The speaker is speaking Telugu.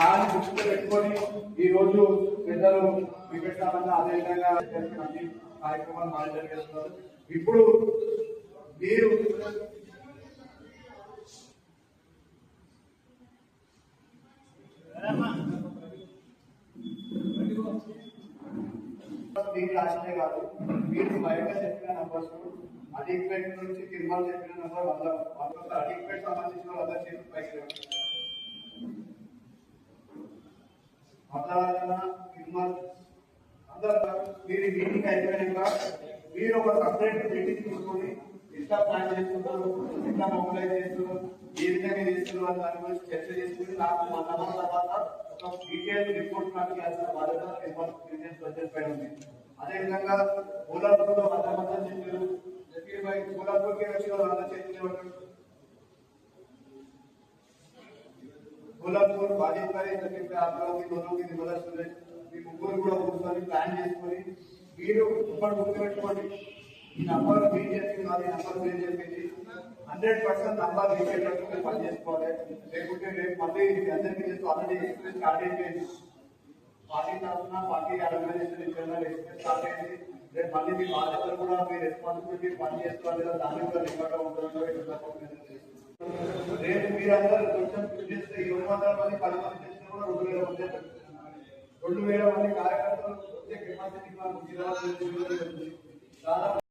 దాన్ని దృష్టిలో పెట్టుకొని ఈ రోజు పెద్దలు అదే అదేవిధంగా అన్ని కార్యక్రమాలు మానిటర్ చేస్తున్నారు ఇప్పుడు మీరు మీరు రాసినే కాదు మీరు బయట చెప్పిన నంబర్స్ అడిక్పేట్ నుంచి తిరుమల చెప్పిన నంబర్ వంద వంద సంబంధించిన వంద చేసి పైకి లేవండి. మద్రాసు తిరుమల అందరూ మీరు మీటింగ్ అయిపోయాక మీరు ఒక సపరేట్ మీటింగ్ తీసుకొని ఎట్లా ప్లాన్ చేస్తున్నారు ఎట్లా మొబైలైజ్ చేస్తున్నారు ఏ విధంగా చేస్తున్నారు దాని గురించి చర్చ చేసుకుని నాకు మా తర్వాత ఒక డీటెయిల్ రిపోర్ట్ నాకు చేసిన బాధ్యత తిరుమల బిజినెస్ బడ్జెట్ పైన ఉంది అదేవిధంగా పూలాపూర్లో వంద మంది చెప్పారు జకీర్ భాయ్ పూలాపూర్కి వచ్చిన వంద చేతులు बुलंदपुर वाजिद भाई सभी पे आप लोगों की दोनों की मदद सुने। भी मुकुल कोड़ा पुरसानी प्लान जेस परी वीरो ऊपर ऊपर टोटी नंबर बीजेपी वाले number BJP ji 100% number BJP के पास जेस पड़े रेगुलर रेग पते अंदर के जो आने एक्सप्रेस कार्ड के पार्टी का अपना party organisation internal express card के रे पार्टी की बात अगर तो पूरा भी रिस्पांसिबिलिटी पार्टी एक्सप्रेस वाले दाखिल का तो रेट भी अंदर क्वेश्चन వందల మంది పది మంది చేసినా కూడా రెండు వేల మంది రెండు వేల మంది కార్యకర్తలు కెపాసిటీ దాదాపు